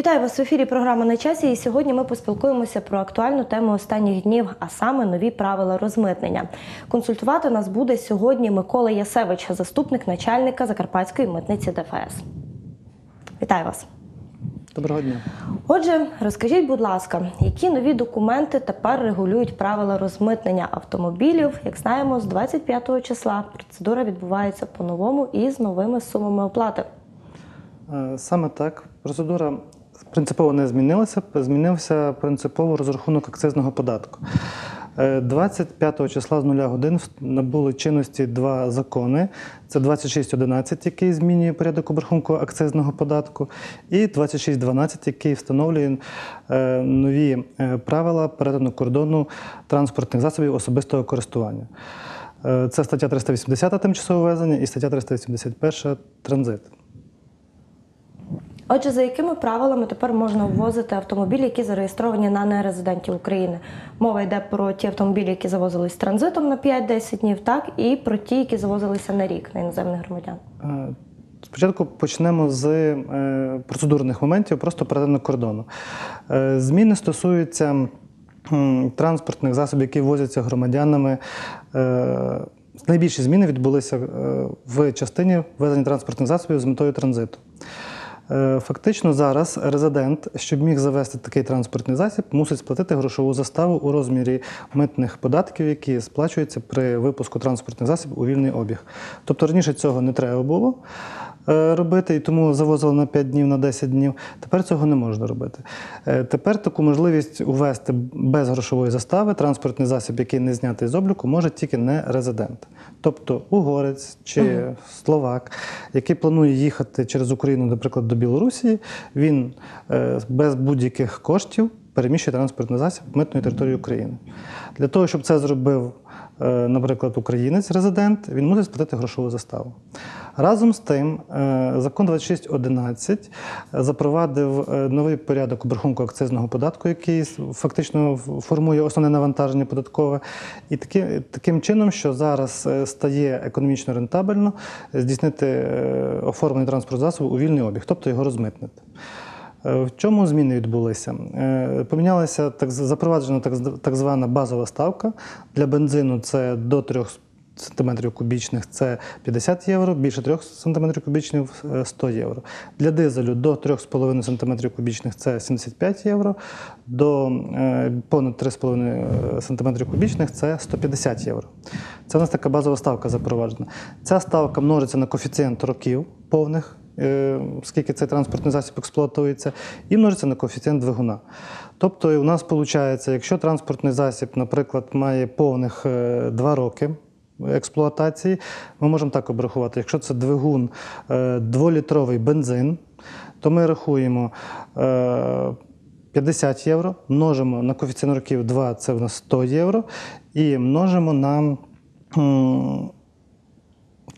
Вітаю вас в ефірі. Програма на часі. І сьогодні ми поспілкуємося про актуальну тему останніх днів, а саме нові правила розмитнення. Консультувати нас буде сьогодні Микола Ясевич, заступник начальника Закарпатської митниці ДФС. Вітаю вас. Доброго дня. Отже, розкажіть, будь ласка, які нові документи тепер регулюють правила розмитнення автомобілів? Як знаємо, з 25 числа процедура відбувається по-новому і з новими сумами оплати. Е, Саме так. Процедура принципово не змінилася, змінився принципово розрахунок акцизного податку. Е, 25 числа з нуля годин набули чинності два закони. Це 2611, який змінює порядок обрахунку акцизного податку, і 2612, який встановлює е, нові е, правила перетину кордону транспортних засобів особистого користування. Е, Це стаття 380 тимчасове ввезення і стаття 381 транзит. Отже, за якими правилами тепер можна ввозити автомобілі, які зареєстровані на нерезидентів України? Мова йде про ті автомобілі, які завозились транзитом на 5-10 днів, так і про ті, які завозилися на рік на іноземних громадян. Е, Спочатку почнемо з е, процедурних моментів, просто перетину кордону. Е, Зміни стосуються транспортних засобів, які возяться громадянами. Найбільші зміни відбулися в частині ввезення транспортних засобів з метою транзиту. Е, Фактично зараз резидент, щоб міг завести такий транспортний засіб, мусить сплатити грошову заставу у розмірі митних податків, які сплачуються при випуску транспортних засіб у вільний обіг. Тобто раніше цього не треба було робити, і тому завозили на 5 днів, на 10 днів. Тепер цього не можна робити. Е, Тепер таку можливість увести без грошової застави транспортний засіб, який не знятий з обліку, може тільки не резидент. Тобто угорець чи словак, який планує їхати через Україну, наприклад, до Білорусі, він е, без будь-яких коштів переміщує транспортний засіб митної території України. Для того, щоб це зробив, е, наприклад, українець, резидент, він мусить сплатити грошову заставу. Разом з тим, е, закон 2611 запровадив е, новий порядок обрахунку акцизного податку, який фактично формує основне навантаження податкове. І таки, таким чином, що зараз е, стає економічно рентабельно здійснити е, оформлення транспортного засобу у вільний обіг, тобто його розмитнити. Е, В чому зміни відбулися? Е, Помінялася так запроваджена так, звана базова ставка для бензину. Це до 3 см кубічних це 50 євро, більше 3 см кубічних е, 100 євро. Для дизелю до 3,5 см кубічних це 75 євро, до е, понад 3,5 см кубічних це 150 євро. Це у нас така базова ставка запроваджена. Ця ставка множиться на коефіцієнт років повних е, скільки цей транспортний засіб експлуатується, і множиться на коефіцієнт двигуна. Тобто, у нас виходить, якщо транспортний засіб, наприклад, має повних 2 роки. Експлуатації, ми можемо так обрахувати. Якщо це двигун е, дволітровий бензин, то ми рахуємо е, 50 євро, множимо на коефіцієнт років 2, це в нас 100 євро, і множимо на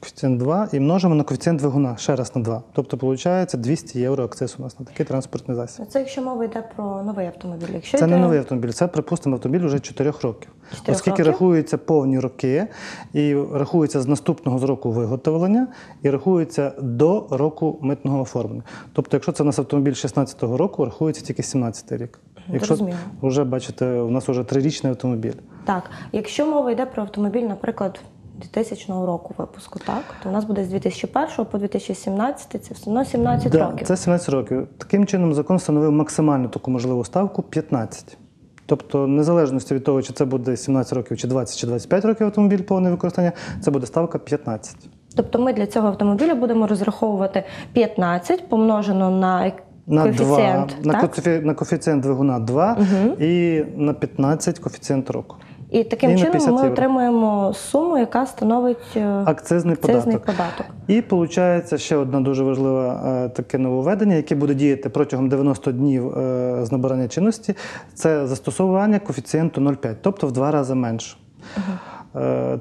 коефіцієнт 2 і множимо на коефіцієнт двигуна ще раз на 2. Тобто, виходить 200 євро акциз у нас на такий транспортний засіб. Це якщо мова йде про новий автомобіль. Якщо Це йде... не новий автомобіль, це, припустимо, автомобіль вже 4 років. Чотирьох Оскільки років? рахуються повні роки, і рахується з наступного з року виготовлення, і рахується до року митного оформлення. Тобто, якщо це у нас автомобіль 16-го року, рахується тільки 17-й рік. Якщо зрозуміло. вже бачите, у нас вже трирічний автомобіль. Так, якщо мова йде про автомобіль, наприклад, 2000 року випуску, так то у нас буде з 2001 по 2017, це все одно 17 Да, років. Це 17 років. Таким чином закон встановив максимальну таку можливу ставку 15. Тобто, незалежності від того, чи це буде 17 років, чи 20, чи 25 років автомобіль повне використання, це буде ставка 15. Тобто ми для цього автомобіля будемо розраховувати 15 помножено на На коефіцієнт, 2, на, так? на коефіцієнт двигуна 2 і на 15 коефіцієнт року. І таким І чином ми євро. отримуємо суму, яка становить е, Акцизний акцизний податок. податок. І виходить ще одне дуже важливе таке нововведення, яке буде діяти протягом 90 днів е, з набирання чинності. Це застосування коефіцієнту 0,5, тобто в два рази менше. Е,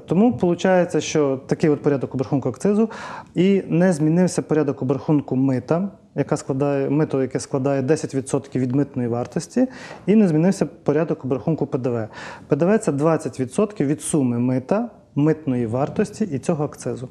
Тому виходить, що такий от порядок обрахунку акцизу і не змінився порядок обрахунку мита, яка складає мито, яке складає 10% від митної вартості, і не змінився порядок обрахунку ПДВ. ПДВ це 20% від суми мита, митної вартості і цього акцизу.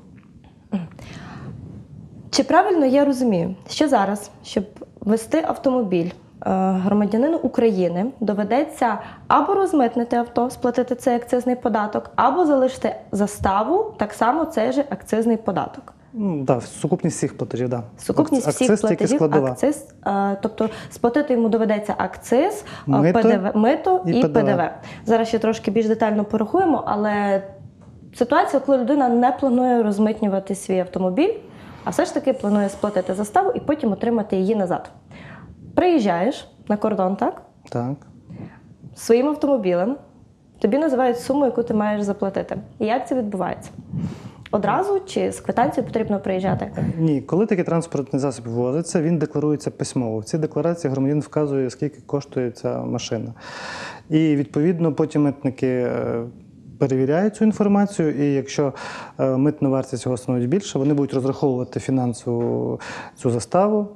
Чи правильно я розумію, що зараз, щоб вести автомобіль е, громадянину України доведеться або розмитнити авто, сплатити цей акцизний податок, або залишити заставу, так само цей же акцизний податок. Ну, да, сукупність всіх платежів, да. Сукупність Акциз всіх платежів, складова. акциз, е, тобто сплатити йому доведеться акциз, е, Мито ПДВ, мито і і, ПДВ. ПДВ. Зараз ще трошки більш детально порахуємо, але ситуація, коли людина не планує розмитнювати свій автомобіль, а все ж таки планує сплатити заставу і потім отримати її назад. Приїжджаєш на кордон, так? Так. Своїм автомобілем, тобі називають суму, яку ти маєш заплатити. І як це відбувається? Одразу чи з квитанцією потрібно приїжджати? Ні, коли такий транспортний засіб ввозиться, він декларується письмово. В цій декларації громадянин вказує, скільки коштує ця машина. І відповідно потім митники е, перевіряють цю інформацію, і якщо е, митна вартість його становить більше, вони будуть розраховувати фінансову цю заставу.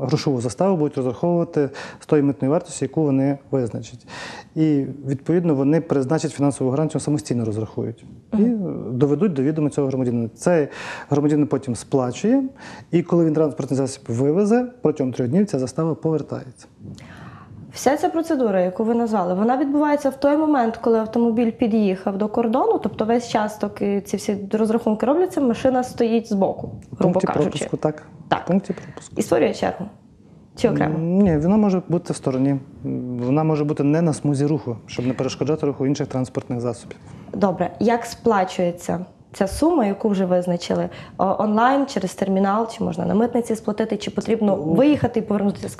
Грошову заставу будуть розраховувати з тої митної вартості, яку вони визначать. І відповідно вони призначать фінансову гарантію самостійно розрахують і доведуть до відома цього громадянина. Цей громадянин потім сплачує, і коли він транспортний засіб вивезе, протягом трьох днів ця застава повертається. Вся ця процедура, яку ви назвали, вона відбувається в той момент, коли автомобіль під'їхав до кордону, тобто весь час, доки ці всі розрахунки робляться, машина стоїть збоку, грубо пункті кажучи, пропуску, так. Так. Пункті пропуску. і створює чергу. Чи окремо? Ні, вона може бути в стороні. Вона може бути не на смузі руху, щоб не перешкоджати руху інших транспортних засобів. Добре, як сплачується ця сума, яку вже визначили онлайн через термінал, чи можна на митниці сплатити, чи потрібно виїхати і повернутися з Ні,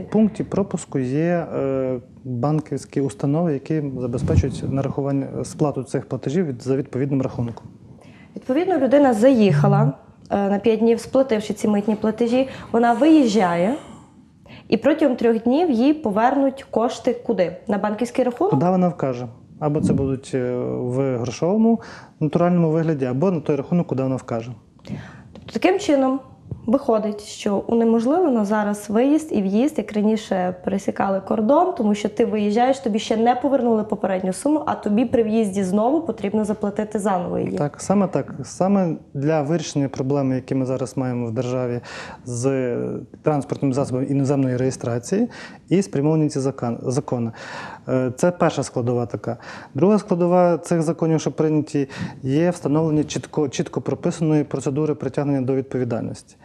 у пункті пропуску є е, банківські установи, які забезпечують нарахування сплату цих платежів від- за відповідним рахунком. Відповідно, людина заїхала е, на 5 днів, сплативши ці митні платежі, вона виїжджає. І протягом трьох днів їй повернуть кошти куди? На банківський рахунок? Куди вона вкаже? Або це будуть е, в грошовому натуральному вигляді, або на той рахунок, куди вона вкаже. Тобто таким чином виходить, що унеможливлено зараз виїзд і в'їзд, як раніше пересікали кордон, тому що ти виїжджаєш, тобі ще не повернули попередню суму, а тобі при в'їзді знову потрібно заплатити заново її. Так, саме так. Саме для вирішення проблеми, які ми зараз маємо в державі з транспортним засобом іноземної реєстрації, і спрямовані ці закони. Е, Це перша складова така. Друга складова цих законів, що прийняті, є встановлення чітко, чітко прописаної процедури притягнення до відповідальності.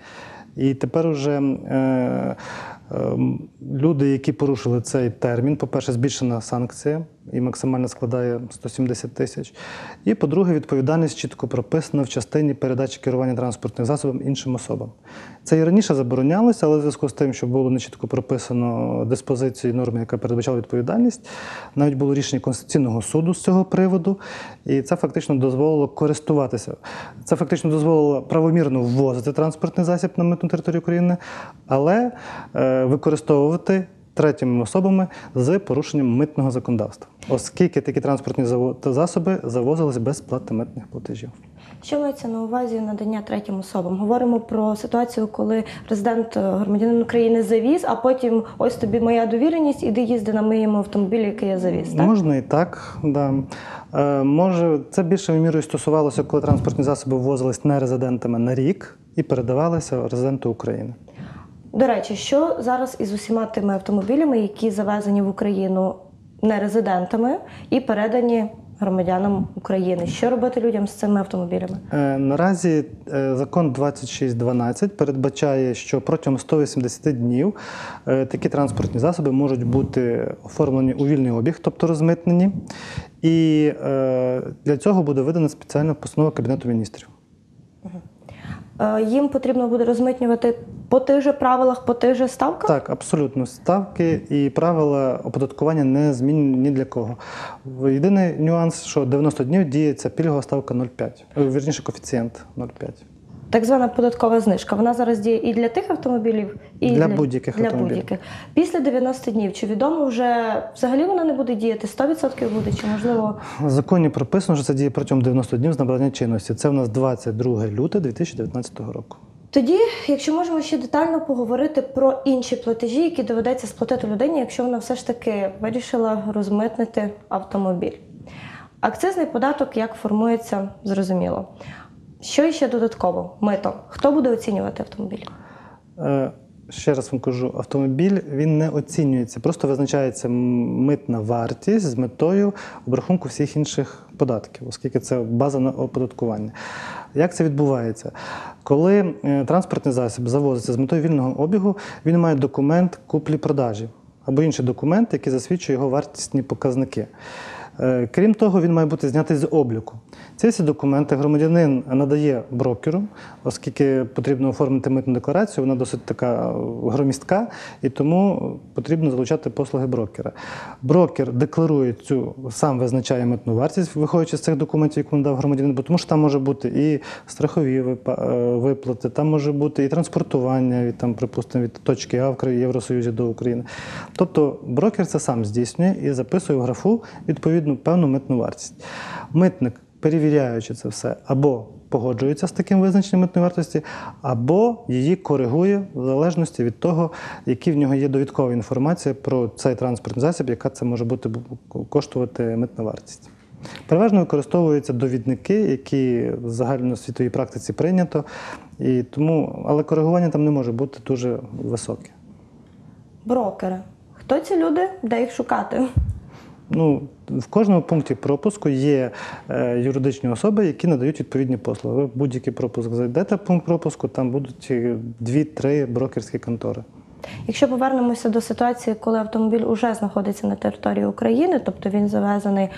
І тепер уже е, е, люди, які порушили цей термін, по-перше, збільшена санкція і максимально складає 170 тисяч. І по-друге, відповідальність чітко прописана в частині передачі керування транспортним засобом іншим особам. Це і раніше заборонялося, але в зв'язку з тим, що було нечітко прописано диспозицію норми, яка передбачала відповідальність, навіть було рішення Конституційного суду з цього приводу, і це фактично дозволило користуватися. Це фактично дозволило правомірно ввозити транспортний засіб на митну територію України, але е, використовувати третіми особами з порушенням митного законодавства, оскільки такі транспортні засоби завозились без сплати митних платежів. Що мається на увазі надання третім особам? Говоримо про ситуацію, коли резидент е, громадянин України завіз, а потім ось тобі моя довіреність, іди їзди на моєму автомобілі, який я завіз. Так? Можна і так. Да. Е, може, це більшою мірою стосувалося, коли транспортні засоби ввозились нерезидентами на рік і передавалися резиденту України. До речі, що зараз із усіма тими автомобілями, які завезені в Україну нерезидентами і передані громадянам України? Що робити людям з цими автомобілями? Е, Наразі е, закон 2612 передбачає, що протягом 180 днів е, такі транспортні засоби можуть бути оформлені у вільний обіг, тобто розмитнені. І е, для цього буде видана спеціальна постанова Кабінету міністрів. Е, Їм потрібно буде розмитнювати по тих же правилах, по тих же ставках? Так, абсолютно. Ставки і правила оподаткування не змінені ні для кого. Єдиний нюанс, що 90 днів діється пільгова ставка 0,5. Е, Вірніше, коефіцієнт 0,5. Так звана податкова знижка. Вона зараз діє і для тих автомобілів, і Для будь-яких для автомобілів. будь-яких. Після 90 днів чи відомо вже взагалі вона не буде діяти? 100% буде, чи можливо В законі прописано, що це діє протягом 90 днів з набрання чинності. Це в нас 22 лютого 2019 року. Тоді, якщо можемо ще детально поговорити про інші платежі, які доведеться сплатити людині, якщо вона все ж таки вирішила розмитнити автомобіль. Акцизний податок як формується, зрозуміло. Що ще додатково? Мито. Хто буде оцінювати автомобіль? Е, ще раз вам кажу, автомобіль він не оцінюється, просто визначається митна вартість з метою обрахунку всіх інших податків, оскільки це база на оподаткування. Як це відбувається? Коли е, транспортний засіб завозиться з метою вільного обігу, він має документ куплі-продажі або інший документ, який засвідчує його вартісні показники. Е, Крім того, він має бути знятий з обліку. Ці всі документи громадянин надає брокеру, оскільки потрібно оформити митну декларацію, вона досить така громістка, і тому потрібно залучати послуги брокера. Брокер декларує цю, сам визначає митну вартість, виходячи з цих документів, які надав громадянин, бо тому що там може бути і страхові е, виплати, там може бути і транспортування від там, припустимо, від точки А в Євросоюзі до України. Тобто брокер це сам здійснює і записує в графу відповідну певну митну вартість. Митник, перевіряючи це все, або погоджується з таким визначенням митної вартості, або її коригує в залежності від того, які в нього є довідкова інформація про цей транспортний засіб, яка це може бути коштувати митна вартість. Переважно використовуються довідники, які в загальносвітовій практиці прийнято, і тому, але коригування там не може бути дуже високе. Брокери. Хто ці люди? Де їх шукати? Ну, в кожному пункті пропуску є е, юридичні особи, які надають відповідні послуги. Ви будь-який пропуск зайдете, пункт пропуску, там будуть е, дві-три брокерські контори. Якщо повернемося до ситуації, коли автомобіль уже знаходиться на території України, тобто він завезений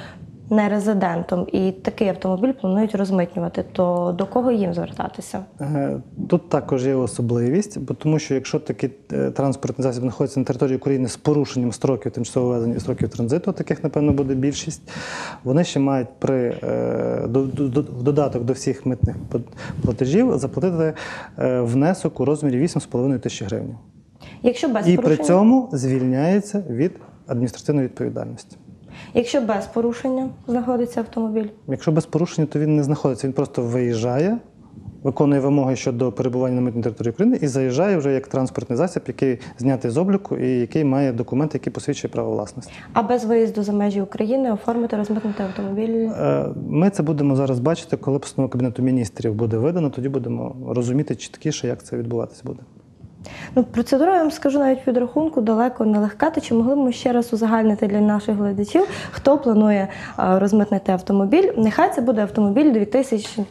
не резидентом, і такий автомобіль планують розмитнювати, то до кого їм звертатися? Е, Тут також є особливість, бо тому що якщо такий е, транспортний засіб знаходиться на території України з порушенням строків тимчасового ввезення і строків транзиту, таких, напевно, буде більшість, вони ще мають при е, до- до- до- в додаток до всіх митних платежів заплатити внесок у розмірі 8,5 тисячі гривень. Якщо без І при цьому звільняється від адміністративної відповідальності. Якщо без порушення знаходиться автомобіль, Якщо без порушення, то він не знаходиться, він просто виїжджає, виконує вимоги щодо перебування на митній території України і заїжджає вже як транспортний засіб, який знятий з обліку і який має документ, який посвідчує право власності. а без виїзду за межі України оформити розмитнути автомобіль. Е, Ми це будемо зараз бачити, коли постанова Кабінету міністрів буде видана, тоді будемо розуміти чіткіше, як це відбуватися буде. Ну, процедура, я вам скажу навіть підрахунку далеко не легка. То чи могли б ми ще раз узагальнити для наших глядачів, хто планує а, розмитнити автомобіль? Нехай це буде автомобіль 2000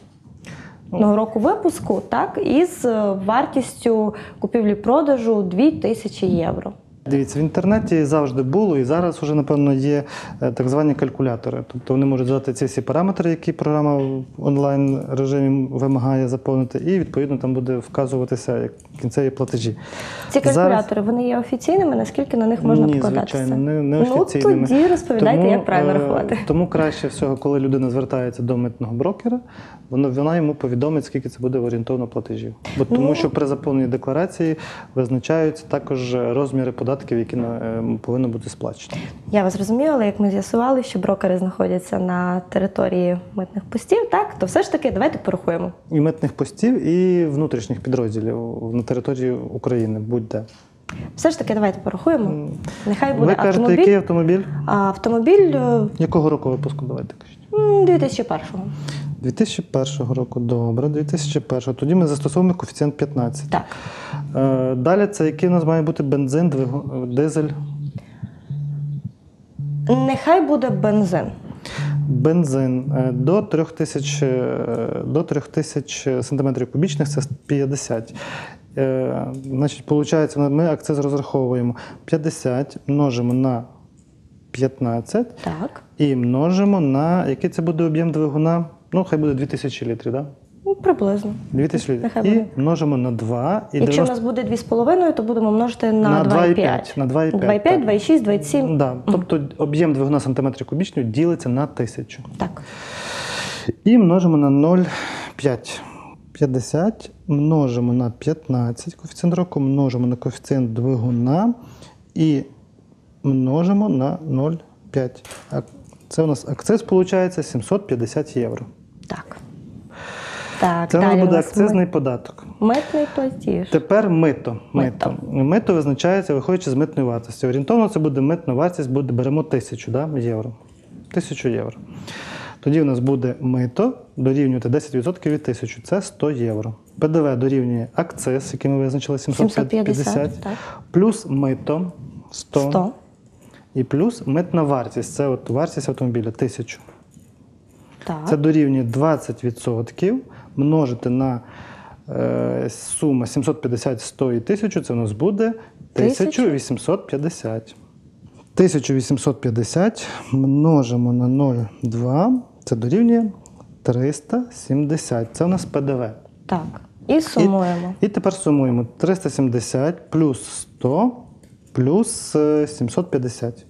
року випуску, так, із е, вартістю купівлі-продажу 2000 євро. Дивіться, в інтернеті завжди було, і зараз вже, напевно, є е, так звані калькулятори. Тобто вони можуть задати ці всі параметри, які програма в онлайн режимі вимагає заповнити, і відповідно там буде вказуватися як кінцеві платежі. Ці Зараз- калькулятори вони є офіційними, наскільки на них можна Ні, покладатися? звичайно, не, не ну тоді розповідайте, як правильно е, рахувати. Тому краще всього, коли людина звертається до митного брокера, вона, вона йому повідомить, скільки це буде орієнтовно платежів. Бо тому Ну. що при заповненні декларації визначаються також розміри податків, які на- е, повинні бути сплачені. Я вас розумію, але як ми з'ясували, що брокери знаходяться на території митних постів, так то все ж таки давайте порахуємо. І митних постів, і внутрішніх підрозділів на території України, будь-де. Все ж таки, давайте порахуємо. Нехай буде Ви кажете, автомобіль. який автомобіль? А, автомобіль е, Якого року випуску? Давайте кажіть. м, 2001-го. 2001 року, добре, 2001. Тоді ми застосовуємо коефіцієнт 15. Так. Е, Далі це який у нас має бути бензин, двигун, дизель. Нехай буде бензин. Бензин е, до 3000, е, до 3000 сантиметрів кубічних це 50. Е, Значить, виходить, ми акциз розраховуємо 50 множимо на 15 Так. і множимо на який це буде об'єм двигуна? Ну, хай буде 2000 літрів, так? Да? Ну, приблизно. 2000 літрів. Нехай І буде. множимо на 2. І Якщо 90... у нас буде 2,5, то будемо множити на, На 2,5. 2,5, на 2,5, 2,5, 2,6, 2,7. Да. Тобто об'єм двигуна сантиметрів кубічних ділиться на 1000. Так. І множимо на 0,5. 50 множимо на 15 коефіцієнт року, множимо на коефіцієнт двигуна і множимо на 0,5. Це у нас акциз виходить 750 євро. Так. Так, Це у далі нас у буде нас акцизний податок. митний платіж. Тепер мито. Мито. Мито. Визначається, виходячи з митної вартості. Орієнтовно це буде митна вартість, буде, беремо 1000 да, євро. 1000 євро. Тоді у нас буде мито дорівнювати 10% від 1000, це 100 євро. ПДВ дорівнює акциз, який ми визначили 750, 750, так. плюс мито 100, 100. і плюс митна вартість. Це от вартість автомобіля 1000. Так. Це дорівнює 20% множити на е, сума 750, 100 і 1000, це у нас буде 1850. 1850 множимо на 0,2, це дорівнює 370. Це у нас ПДВ. так. І сумуємо. І тепер сумуємо 370 плюс 100 плюс е, 750.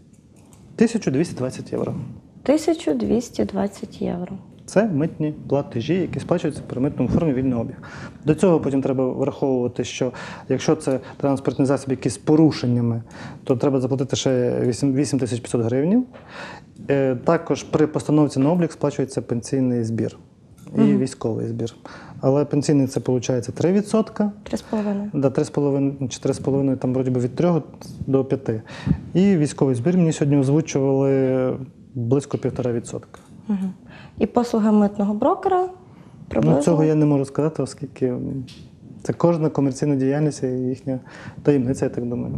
1220 євро. 1220 євро. Це митні платежі, які сплачуються при митному формі вільний обіг. До цього потім треба враховувати, що якщо це транспортний засіб, який з порушеннями, то треба заплатити ще 8 8500 гривень. Також при постановці на облік сплачується пенсійний збір і військовий збір. Але пенсійний це виходить 3%. 3,5. Да, 3,5 чи 3,5, там вроді би від 3 до 5. І військовий збір мені сьогодні озвучували близько 1,5%. Угу. І послуги митного брокера приблизно. Ну, цього я не можу сказати, оскільки це кожна комерційна діяльність і їхня таємниця, я так думаю.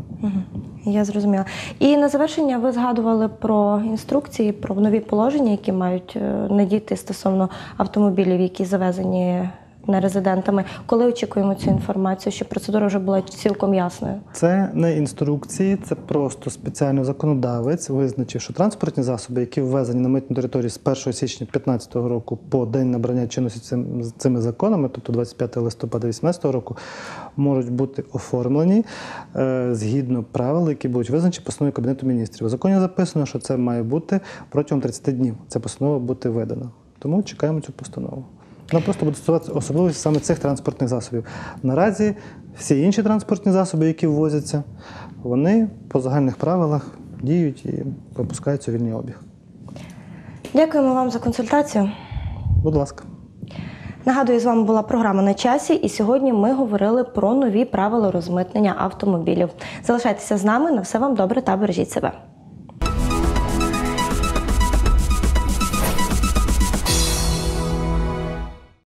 Я зрозуміла. І на завершення ви згадували про інструкції, про нові положення, які мають е, надійти стосовно автомобілів, які завезені нерезидентами. Коли очікуємо цю інформацію, щоб процедура вже була цілком ясною? Це не інструкції, це просто спеціально законодавець визначив, що транспортні засоби, які ввезені на митну територію з 1 січня 2015 року по день набрання чинності цим, цими законами, тобто 25 листопада 2018 року, можуть бути оформлені е, згідно правил, які будуть визначені постановою Кабінету міністрів. У законі записано, що це має бути протягом 30 днів. Ця постанова бути видана. Тому чекаємо цю постанову. Вона просто буде стосуватися особливості саме цих транспортних засобів. Наразі всі інші транспортні засоби, які ввозяться, вони по загальних правилах діють і випускаються у вільний обіг. Дякуємо вам за консультацію. Будь ласка. Нагадую, з вами була програма на часі, і сьогодні ми говорили про нові правила розмитнення автомобілів. Залишайтеся з нами. На все вам добре та бережіть себе.